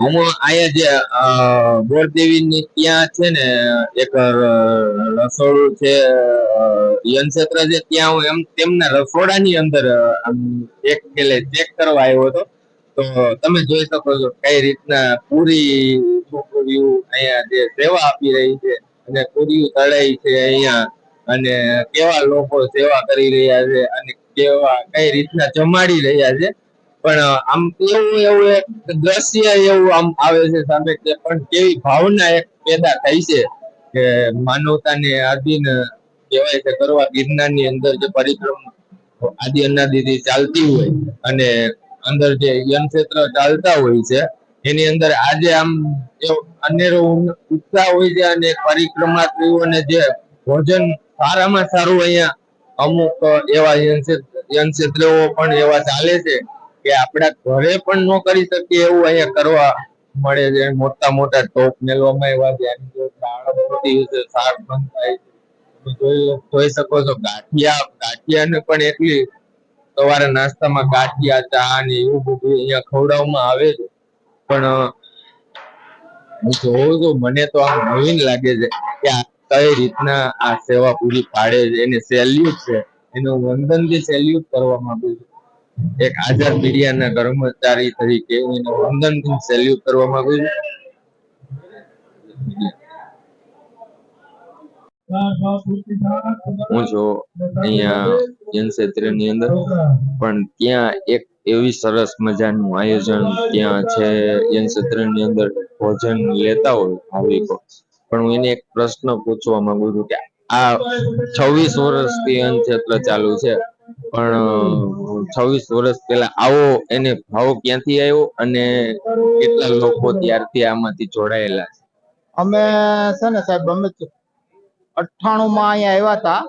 હું અહીંયા જે બોરદેવીની ત્યાં છે ને એક રસોડું છે અ, યનક્ષેત્ર છે ત્યાં હું એમ તેમના રસોડાની અંદર ચેક એટલે ચેક કરવા આવ્યો હતો. તો તમે જોઈ શકો છો કઈ રીતના પૂરી છોકરીઓ અહીંયા જે સેવા આપી રહી છે અને પૂરીઓ તળાઈ છે અહીંયા અને કેવા લોકો સેવા કરી રહ્યા છે અને કેવા કઈ રીતના જમાડી રહ્યા છે. પણ આમ એવું એવું એક દ્રશ્ય એવું આમ આવે છે સામે કે પણ કેવી ભાવના એક પેદા થઈ છે કે માનવતાને આધીન કહેવાય છે કરવા ગિરનારની અંદર જે પરિક્રમા આદિ અનાદિથી ચાલતી હોય અને અંદર જે યન ક્ષેત્ર ચાલતા હોય છે, એની અંદર આજે આમ અનેરો ઉત્સાહ હોય છે અને પરિક્રમાર્થીઓને જે ભોજન સારામાં સારું અહીંયા અમુક એવા ક્ષેત્રો પણ એવા ચાલે છે કે આપણા ઘરે પણ ન કરી શકીએ એવું અહીંયા કરવા મળે છે. મોટા મોટા ટોપ મેળવામાં એવા છે. એની જો દાળ બનતા હોય છે. જોઈ શકો છો, ગાંઠિયા, ગાંઠિયાને પણ એટલી સવારે નાસ્તામાં ગાંઠિયા, ચા ને એવું બધું અહીંયા ખવડાવવામાં આવે છે. પણ હું જોઉં છું, મને તો આમ નવીન લાગે છે કે આ કઈ રીતના આ સેવા પૂરી પાડે છે. એને સેલ્યુટ છે. એનું વંદન જે સેલ્યુટ કરવા માંગુ છું. એક આઝાદ મીડિયાના કર્મચારી તરીકે એને વંદન સેલ્યુટ કરવા માંગુ છું. હું જો અહીંયા જૈન ક્ષેત્રની અંદર. પણ ત્યાં એક એવી સરસ મજાનું આયોજન ત્યાં છે, જૈન ક્ષેત્રની અંદર ભોજન લેતા હોય ભાવિકો. પણ હું એને એક પ્રશ્ન પૂછવા માંગુ છું કે આ છવ્વીસ વર્ષથી અન્ન ક્ષેત્ર ચાલુ છે. પણ છવ્વીસ વર્ષ પહેલા આવો, એને ભાવ ક્યાંથી આવ્યો અને કેટલા લોકો ત્યારથી આમાંથી જોડાયેલા અમે છે ને સાહેબ, અમે અઠ્ઠાણું માં અહીંયા આવ્યા હતા.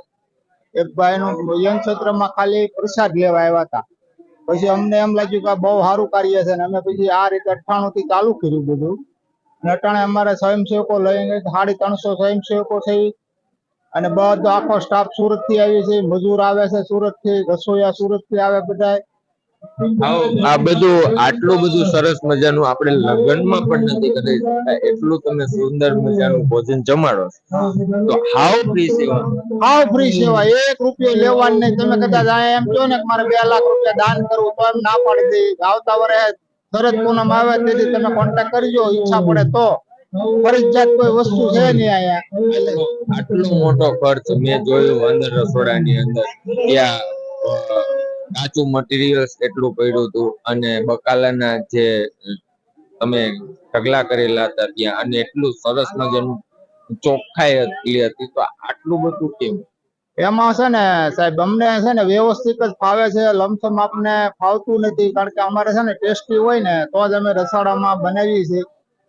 એક ભાઈ નું યન ક્ષેત્રમાં ખાલી પ્રસાદ લેવા આવ્યા હતા. પછી અમને એમ લાગ્યું કે બહુ સારું કાર્ય છે ને અમે પછી આ રીતે અઠ્ઠાણું થી ચાલુ કર્યું બધું. અને અટાણે અમારે સ્વયંસેવકો લઈને સાડી ત્રણસો સ્વયંસેવકો છે અને બધો આખો સ્ટાફ સુરતથી આવી છે મજૂર આવે છે સુરતથી રસોઈયા સુરતથી આવે બધા આ બધું આટલું બધું સરસ મજાનું આપણે લગ્નમાં પણ નથી કરી શકતા એટલું તમે સુંદર મજાનું ભોજન જમાડો. તો હાવ ફ્રી સેવા. હાવ ફ્રી સેવા એક રૂપિયો લેવાનું નહીં. તમે કદાચ આ એમ કહો ને કે મારે બે લાખ રૂપિયા દાન કરવું તો એમ ના પાડી દે. આવતા વર્ષે શરદ પૂનમ આવે તેથી તમે કોન્ટેક્ટ કરજો ઈચ્છા પડે તો. ફરજિયાત કોઈ વસ્તુ છે નહીં અહીંયા આટલો મોટો ખર્ચ મેં જોયું અંદર રસોડાની અંદર. ત્યાં કાચું મટીરિયલ્સ એટલું પડ્યું હતું અને બકાલાના જે તમે ઢગલા કરેલા હતા ત્યાં અને એટલું સરસ મજાનું ચોખ્ખાઈ એટલી હતી. તો આટલું બધું કેમ? એમાં છે ને સાહેબ અમને છે ને વ્યવસ્થિત જ ફાવે છે. લમસમ આપને ફાવતું નથી. કારણ કે અમારે છે ને ટેસ્ટી હોય ને તો જ અમે રસોડામાં બનાવીએ છીએ.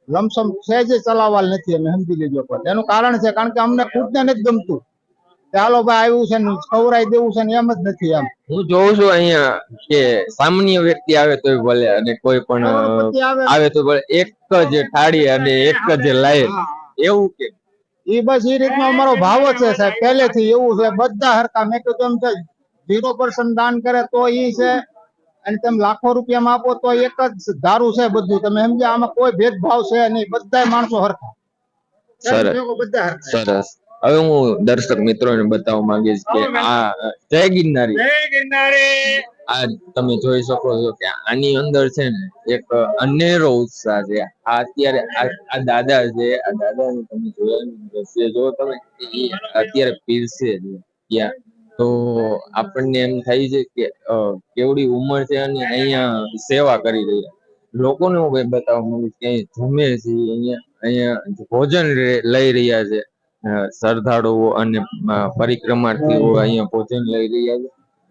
લમસમ સહેજ ચલાવવાલ નથી અમે સમજી લેજો પણ. એનું કારણ છે કારણ કે અમને ખુદને નથી ગમતું. હાલો ભાઈ આવ્યું છે ને ખવરાઈ દેવું છે ને એમ જ નથી એમ હું જોઉં છું અહીંયા કે સામાન્ય વ્યક્તિ આવે તો ભલે અને કોઈ પણ આવે. આવે તો ભલે. એક જ થાળી અને એક જ લાઈન. એવું કે? એ બસ એ રીતનો અમારો ભાવ જ છે સાહેબ. પહેલેથી એવું છે બધા હરકા મેં કીધું એમ છે ઝીરો પર્સન્ટ દાન કરે તો એ છે. અને તમે લાખો રૂપિયામાં આપો તો એક જ ધારું છે બધું. તમે સમજ્યા? આમાં કોઈ ભેદભાવ છે નહીં. બધા માણસો હરખા. સરસ. હવે હું દર્શક મિત્રોને બતાવવા માંગીશ કે આ જય ગિરનારી. આ તમે જોઈ શકો છો કે આની અંદર છે ને એક અનેરો ઉત્સાહ છે. આ અત્યારે આ આ દાદા છે. આ દાદાને તમે જોયા દ્રશ્ય જો તમે અત્યારે પીરસે છે. ત્યાં તો આપણને એમ થાય છે કે કેવડી ઉંમર છે અને અહીંયા સેવા કરી રહ્યા. લોકોને હું કઈ બતાવવા માંગુ કે અહીં જમે છે અહીંયા અહીંયા ભોજન લઈ રહ્યા છે. શ્રદ્ધાળુઓ અને પરિક્રમાર્થીઓ અહીંયા ભોજન લઈ રહ્યા છે.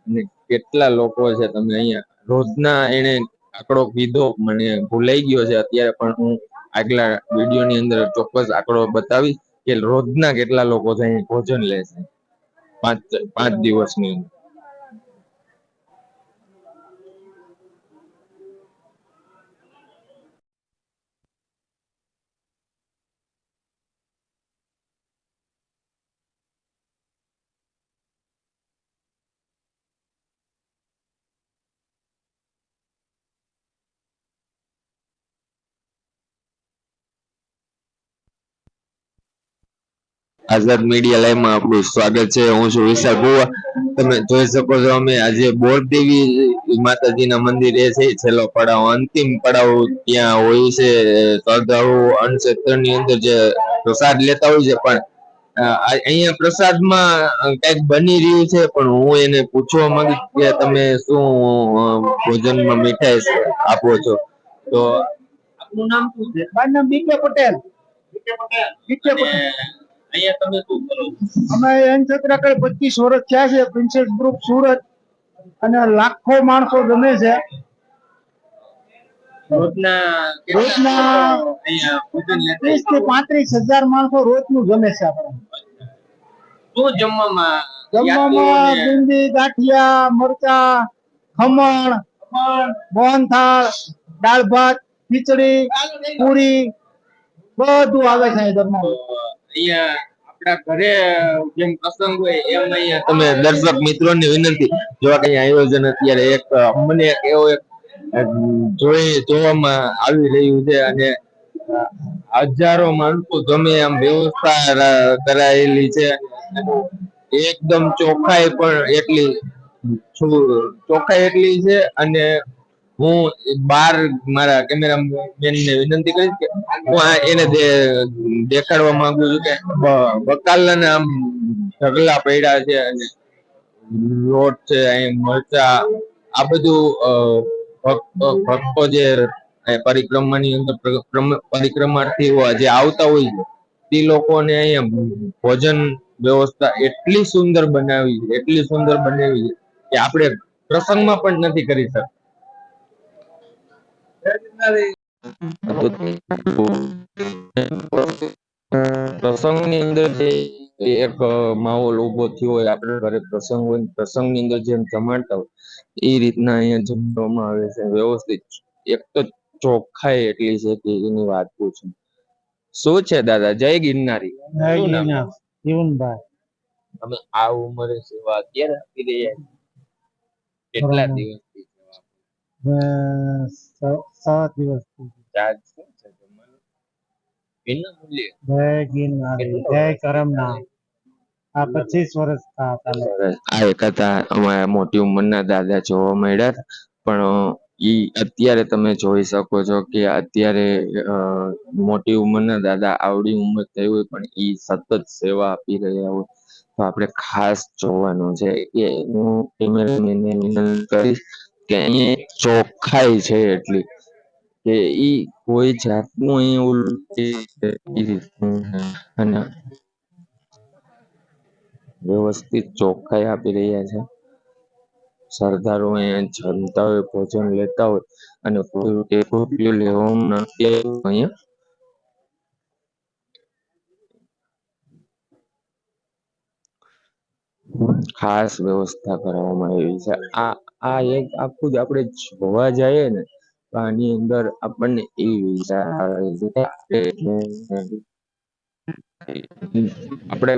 અને કેટલા લોકો છે તમે અહીંયા રોજના એને આંકડો કીધો મને ભૂલાઈ ગયો છે. અત્યારે પણ હું આગલા વીડિયો ની અંદર ચોક્કસ આંકડો બતાવીશ કે રોજના કેટલા લોકો છે અહીંયા ભોજન લે છે. પાંચ પાંચ દિવસની આઝાદ મીડિયા લાઈવમાં આપણું સ્વાગત છે. હું છું વિશાલ ગોવા તમે જોઈ શકો છો અમે આજે બોરદેવી માતાજીના મંદિરે છે. છેલ્લો પડાવ અંતિમ પડાવ ત્યાં હોય છે. શ્રદ્ધાળુ અન્નક્ષેત્રની અંદર જે પ્રસાદ લેતા હોય છે પણ અહીંયા પ્રસાદમાં કંઈક બની રહ્યું છે પણ હું એને પૂછવા માંગુ કે તમે શું ભોજનમાં મીઠાઈ આપો છો? તો આપનું નામ શું છે? મારું નામ બીકે પટેલ. બીકે પટેલ. અહીંયા તમે શું કરો? અમે એન છત્ર કઈ પચીસ વર્ષ થયા છે પ્રિન્સેસ ગ્રુપ સુરત. અને લાખો માણસો ગમે છે. રોજના રોજના અહીંયા ભોજન લેતા ત્રીસથી પાંત્રીસ હજાર માણસો રોજ જમે છે આપણે. શું જમવામાં જમવામાં યાત્રીઓને ગાંઠિયા મરચા ખમણ મોહનથાળ દાળ ભાત ખીચડી પૂરી. બધું આવે છે અહીં જમવાનું અહીંયા આપણા ઘરે જેમ પ્રસંગ હોય એમ અહીંયા તમે દર્શક મિત્રોની વિનંતી, જો કઈ આયોજન અત્યારે એક મને એક એવો એક જોઈ, જોવામાં આવી રહ્યું છે અને હજારો માણસો ગમે એમ વ્યવસ્થા કરાયેલી છે. એકદમ ચોખ્ખાઈ પણ એટલી ચોખ્ખાઈ એટલી છે અને હું બાર મારા કેમેરામેન ને વિનંતી કરીશ કે હું એને દેખાડવા માંગુ છું કે બકાલાના આમ ઢગલા પડ્યા છે અને લોટ છે, અહીં મરચા, આ બધું ભક્તો જે પરિક્રમાની અંદર પરિક્રમાર્થીઓ જે આવતા હોય છે, તે લોકોને અહીંયા ભોજન વ્યવસ્થા એટલી સુંદર બનાવી એટલી સુંદર બનાવી કે આપણે પ્રસંગમાં પણ નથી કરી શકતા. પ્રસંગની અંદર જે એક માહોલ ઊભો થયો હોય આપણે ઘરે પ્રસંગ હોય ને પ્રસંગની અંદર જેમ જમાડતા હોય એ રીતના અહીંયા જમવામાં આવે છે. વ્યવસ્થિત એક તો ચોખ્ખાઈ એટલી છે કે એની વાત પૂછું. શું છે દાદા? જય ગિરનારી. જીવનભાઈ. તમે આ ઉંમરે સેવા અત્યારે આપી રહ્યા કેટલા. દિવસથી સેવા? સાત દિવસ ચાર્જ શું છે જમવાનું? વિના મૂલ્યે? જય ગિરનારી જય કરમના. આ પચીસ વર્ષ આ એક હતા અમારા મોટી ઉંમરના દાદા જોવા મળ્યા પણ ઈ અત્યારે તમે જોઈ શકો છો કે અત્યારે મોટી ઉંમરના દાદા આવડી ઉંમર થઈ હોય પણ ઈ સતત સેવા આપી રહ્યા હોય. તો આપણે ખાસ જોવાનું છે કે હું કેમેરામેનને વિનંતી કરીશ કે અહીંયા ચોખ્ખાઈ છે એટલી. કે ઈ કોઈ જાતનું એ રીતનું અને વ્યવસ્થિત ચોખ્ખાઈ આપી રહ્યા છે. સરદારો અહીંયા જમતા હોય, ભોજન લેતા હોય અને કોઈ લેવામાં નથી અહીંયા ખાસ વ્યવસ્થા કરવામાં આવી છે. આ આ એક આખું જ આપણે જોવા જઈએ ને આની અંદર આપણને એ વિચાર આવે છે આપણે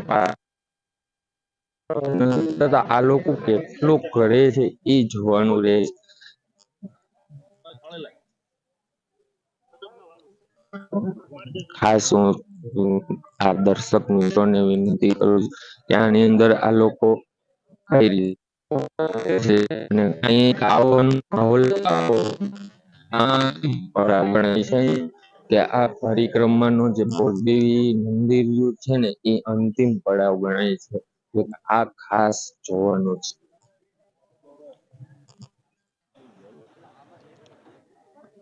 તથા આ લોકો કેટલું કરે છે એ જોવાનું રહે ખાસ હું આ દર્શક મિત્રોને વિનંતી કરું છું કે અંદર આ લોકો કઈ રીતે અહીં આવવાનો માહોલ આવો આ આપણે છે કે આ પરિક્રમાનો જે બોરદેવી મંદિર છે ને, એ અંતિમ પડાવ ગણાય છે. આ ખાસ જોવાનું છે.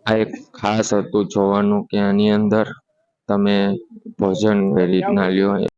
આ એક ખાસ હતું જોવાનું કે આની અંદર તમે ભોજન કઈ રીતના લ્યો?